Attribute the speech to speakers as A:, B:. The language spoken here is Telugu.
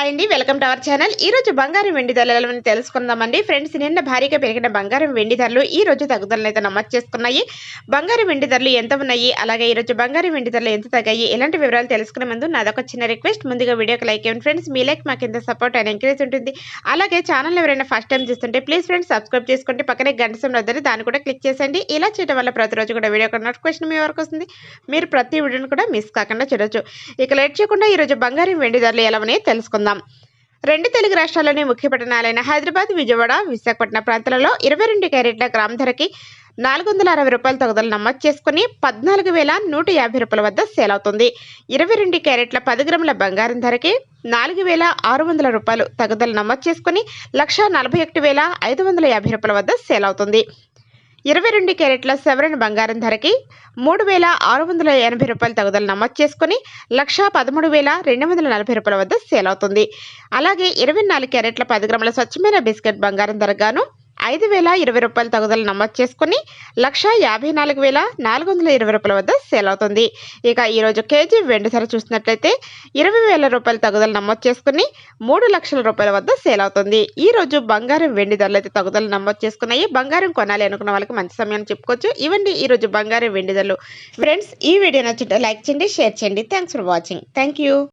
A: హాయ్ అండి వెల్కమ్ టు అవర్ ఛానల్. ఈ రోజు బంగారం వెండి ధరలను తెలుసుకుందామండి. ఫ్రెండ్స్ నిన్న భారీగా పెరిగిన బంగారం వెండి ధరలు ఈ రోజు తగ్గుదలను అయితే నమోదు చేసుకున్నాయి. బంగారం వెండి ధరలు ఎంత ఉన్నాయి? అలాగే ఈ రోజు బంగారం వెండి ధరలు ఎంత తగ్గాయి? ఎలాంటి వివరాలు తెలుసుకునే ముందు నాదొక చిన్న రిక్వెస్ట్. ముందుగా వీడియోకి లైక్ ఇవ్వండి ఫ్రెండ్స్. మీ లైక్ మాకు ఎంత సపోర్ట్ అండ్ ఎంకరేజ్ ఉంటుంది. అలాగే ఛానల్ ఎవరైనా ఫస్ట్ టైం చూస్తుంటే ప్లీజ్ ఫ్రెండ్స్ సబ్స్క్రైబ్ చేసుకుంటే పక్కనే గంట సమయం దాన్ని కూడా క్లిక్ చేసేయండి. ఇలా చేయడం వల్ల ప్రతిరోజు కూడా వీడియో నోటిఫికేషన్ మీ వరకు వస్తుంది. మీరు ప్రతి వీడియోని కూడా మిస్ కాకుండా చూడొచ్చు. ఇక లేట్ చేయకుండా ఈ రోజు బంగారం వెండి ధరలు ఎలా ఉన్నాయో తెలుసుకుందాం. రెండు తెలుగు రాష్ట్రాల్లోని ముఖ్య పట్టణాలైన హైదరాబాద్ విజయవాడ విశాఖపట్నం ప్రాంతాలలో ఇరవై రెండు క్యారెట్ల గ్రామ్ ధరకి నాలుగు వందల అరవై రూపాయల తగుదల నమోదు చేసుకుని పద్నాలుగు వేల నూట యాభై రూపాయల వద్ద సేల్ అవుతుంది. ఇరవై రెండు క్యారెట్ల పది గ్రాముల బంగారం ధరకి నాలుగు వేల ఆరు వందల రూపాయలు తగుదలు నమోదు చేసుకుని లక్ష నలభై ఒకటి వేల ఐదు వందల యాభై రూపాయల వద్ద సేల్ అవుతుంది. ఇరవై రెండు క్యారెట్ల సెవరన్ బంగారం ధరకి మూడు వేల ఆరు వందల ఎనభై రూపాయల తగుదల నమోదు చేసుకుని లక్షా పదమూడు వేల రెండు వందల నలభై రూపాయల వద్ద సేల్ అవుతుంది. అలాగే ఇరవై నాలుగు క్యారెట్ల పది గ్రాముల స్వచ్ఛమైన బిస్కెట్ బంగారం ధరగాను ఐదు వేల ఇరవై రూపాయల తగుదల నమోదు చేసుకుని లక్ష యాభై నాలుగు వేల నాలుగు వందల ఇరవై రూపాయల వద్ద సేల్ అవుతుంది. ఇక ఈరోజు కేజీ వెండి ధర చూసినట్లయితే ఇరవై వేల రూపాయల తగుదల నమోదు చేసుకుని మూడు లక్షల రూపాయల వద్ద సేల్ అవుతుంది. ఈ రోజు బంగారం వెండి ధరలు అయితే తగుదల నమోదు చేసుకున్నాయి. బంగారం కొనాలి అనుకున్న వాళ్ళకి మంచి సమయం చెప్పుకోవచ్చు. ఇవ్వండి ఈరోజు బంగారం వెండి ధరలు. ఫ్రెండ్స్ ఈ వీడియో నచ్చింటే లైక్ చేయండి షేర్ చేయండి. Thanks for watching thank you